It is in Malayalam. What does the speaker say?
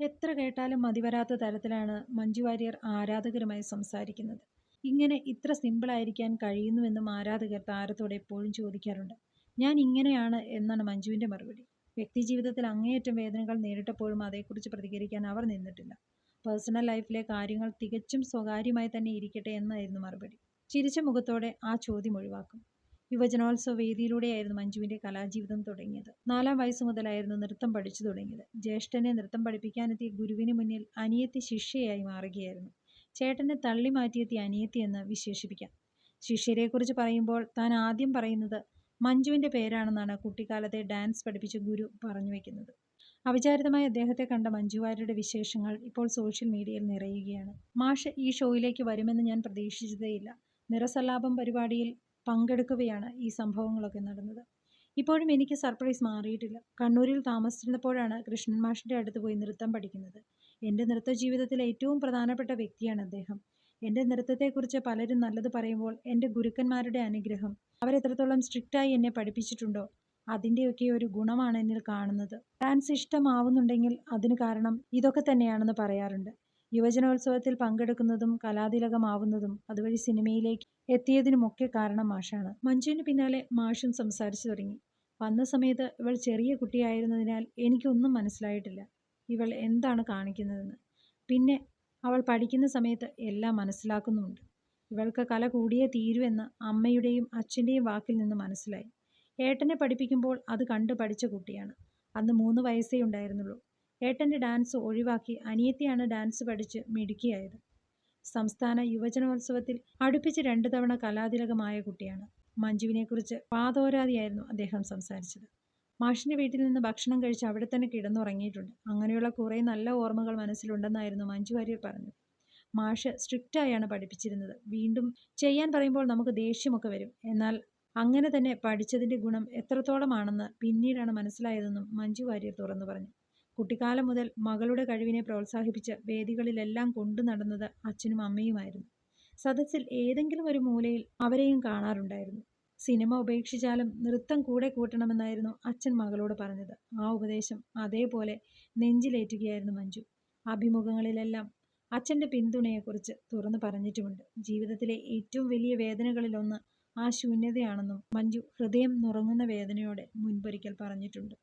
എത്ര കേട്ടാലും മതിവരാത്ത തരത്തിലാണ് മഞ്ജു വാര്യർ ആരാധകരുമായി സംസാരിക്കുന്നത്. ഇങ്ങനെ ഇത്ര സിമ്പിളായിരിക്കാൻ കഴിയുന്നുവെന്നും ആരാധകർ താരത്തോട് എപ്പോഴും ചോദിക്കാറുണ്ട്. ഞാൻ ഇങ്ങനെയാണ് എന്നാണ് മഞ്ജുവിന്റെ മറുപടി. വ്യക്തി ജീവിതത്തിൽ അങ്ങേയറ്റം വേദനകൾ നേരിട്ടപ്പോഴും അതേക്കുറിച്ച് പ്രതികരിക്കാൻ അവർ നിന്നിട്ടില്ല. പേഴ്സണൽ ലൈഫിലെ കാര്യങ്ങൾ തികച്ചും സ്വകാര്യമായി തന്നെ ഇരിക്കട്ടെ എന്നായിരുന്നു മറുപടി. ചിരിച്ച മുഖത്തോടെ ആ ചോദ്യം ഒഴിവാക്കും. യുവജനോത്സവ വേദിയിലൂടെയായിരുന്നു മഞ്ജുവിന്റെ കലാജീവിതം തുടങ്ങിയത്. നാലാം വയസ്സ് മുതലായിരുന്നു നൃത്തം പഠിച്ചു തുടങ്ങിയത്. ജ്യേഷ്ഠനെ നൃത്തം പഠിപ്പിക്കാനെത്തിയ ഗുരുവിന് മുന്നിൽ അനിയത്തി ശിഷ്യയായി മാറുകയായിരുന്നു. ചേട്ടനെ തള്ളി മാറ്റിയെത്തിയ അനിയത്തി എന്ന് വിശേഷിപ്പിക്കാം. ശിഷ്യരെക്കുറിച്ച് പറയുമ്പോൾ താൻ ആദ്യം പറയുന്നത് മഞ്ജുവിന്റെ പേരാണെന്നാണ് കുട്ടിക്കാലത്തെ ഡാൻസ് പഠിപ്പിച്ച ഗുരു പറഞ്ഞു വയ്ക്കുന്നത് അവിചാരിതമായി അദ്ദേഹത്തെ കണ്ട മഞ്ജുവാരുടെ വിശേഷങ്ങൾ ഇപ്പോൾ സോഷ്യൽ മീഡിയയിൽ നിറയുകയാണ്. മാഷ് ഈ ഷോയിലേക്ക് വരുമെന്ന് ഞാൻ പ്രതീക്ഷിച്ചതേയില്ല. നിറസല്ലാപം പരിപാടിയിൽ പങ്കെടുക്കവെയാണ് ഈ സംഭവങ്ങളൊക്കെ നടന്നത്. ഇപ്പോഴും എനിക്ക് സർപ്രൈസ് മാറിയിട്ടില്ല. കണ്ണൂരിൽ താമസിച്ചിരുന്നപ്പോഴാണ് കൃഷ്ണൻ മാഷിന്റെ അടുത്ത് പോയി നൃത്തം പഠിക്കുന്നത്. എന്റെ നൃത്ത ജീവിതത്തിലെ ഏറ്റവും പ്രധാനപ്പെട്ട വ്യക്തിയാണ് അദ്ദേഹം. എന്റെ നൃത്തത്തെക്കുറിച്ച് പലരും നല്ലത് പറയുമ്പോൾ എന്റെ ഗുരുക്കന്മാരുടെ അനുഗ്രഹം. അവരെത്രത്തോളം സ്ട്രിക്റ്റായി എന്നെ പഠിപ്പിച്ചിട്ടുണ്ടോ അതിന്റെയൊക്കെ ഒരു ഗുണമാണ് എന്നിൽ കാണുന്നത്. ഡാൻസ് ഇഷ്ടമാവുന്നുണ്ടെങ്കിൽ അതിന് കാരണം ഇതൊക്കെ തന്നെയാണെന്ന് പറയാറുണ്ട്. യുവജനോത്സവത്തിൽ പങ്കെടുക്കുന്നതും കലാതിലകമാവുന്നതും അതുവഴി സിനിമയിലേക്ക് എത്തിയതിനുമൊക്കെ കാരണം മാഷാണ്. മഞ്ജുവിന് പിന്നാലെ മാഷും സംസാരിച്ചു തുടങ്ങി. വന്ന സമയത്ത് ഇവൾ ചെറിയ കുട്ടിയായിരുന്നതിനാൽ എനിക്കൊന്നും മനസ്സിലായിട്ടില്ല. ഇവൾ എന്താണ് കാണിക്കുന്നതെന്ന്. പിന്നെ അവൾ പഠിക്കുന്ന സമയത്ത് എല്ലാം മനസ്സിലാക്കുന്നുമുണ്ട്. ഇവൾക്ക് കല കൂടിയേ തീരുവെന്ന് അമ്മയുടെയും അച്ഛന്റെയും വാക്കിൽ നിന്ന് മനസ്സിലായി. ഏട്ടനെ പഠിപ്പിക്കുമ്പോൾ അത് കണ്ടു പഠിച്ച കുട്ടിയാണ്. അന്ന് മൂന്ന് വയസ്സേ ഉണ്ടായിരുന്നുള്ളൂ. ഏട്ടന്റെ ഡാൻസ് ഒഴിവാക്കി അനിയത്തിയാണ് ഡാൻസ് പഠിച്ച് മിടുക്കിയായത്. സംസ്ഥാന യുവജനോത്സവത്തിൽ അടുപ്പിച്ച് രണ്ടു തവണ കലാതിലകമായ കുട്ടിയാണ്. മഞ്ജുവിനെക്കുറിച്ച് പാതോരാതിയായിരുന്നു അദ്ദേഹം സംസാരിച്ചത്. മാഷിന്റെ വീട്ടിൽ നിന്ന് ഭക്ഷണം കഴിച്ച് അവിടെ തന്നെ കിടന്നുറങ്ങിയിട്ടുണ്ട്. അങ്ങനെയുള്ള കുറേ നല്ല ഓർമ്മകൾ മനസ്സിലുണ്ടെന്നായിരുന്നു മഞ്ജു വാര്യർ പറഞ്ഞത്. മാഷ് സ്ട്രിക്റ്റായാണ് പഠിപ്പിച്ചിരുന്നത്. വീണ്ടും ചെയ്യാൻ പറയുമ്പോൾ നമുക്ക് ദേഷ്യമൊക്കെ വരും. എന്നാൽ അങ്ങനെ തന്നെ പഠിച്ചതിന്റെ ഗുണം എത്രത്തോളമാണെന്ന് പിന്നീടാണ് മനസ്സിലായതെന്നും മഞ്ജു വാര്യർ തുറന്നു പറഞ്ഞു. കുട്ടിക്കാലം മുതൽ മകളുടെ കഴിവിനെ പ്രോത്സാഹിപ്പിച്ച് വേദികളിലെല്ലാം കൊണ്ടു നടന്നത് അച്ഛനും അമ്മയുമായിരുന്നു. സദസ്സിൽ ഏതെങ്കിലും ഒരു മൂലയിൽ അവരെയും കാണാറുണ്ടായിരുന്നു. സിനിമ ഉപേക്ഷിച്ചാലും നൃത്തം കൂടെ കൂട്ടണമെന്നായിരുന്നു അച്ഛൻ മകളോട് പറഞ്ഞത്. ആ ഉപദേശം അതേപോലെ നെഞ്ചിലേറ്റുകയായിരുന്നു മഞ്ജു. അഭിമുഖങ്ങളിലെല്ലാം അച്ഛന്റെ പിന്തുണയെക്കുറിച്ച് തുറന്നു പറഞ്ഞിട്ടുമുണ്ട്. ജീവിതത്തിലെ ഏറ്റവും വലിയ വേദനകളിലൊന്ന് ആ ശൂന്യതയാണെന്നും മഞ്ജു ഹൃദയം നുറങ്ങുന്ന വേദനയോടെ മുൻപൊരിക്കൽ പറഞ്ഞിട്ടുണ്ട്.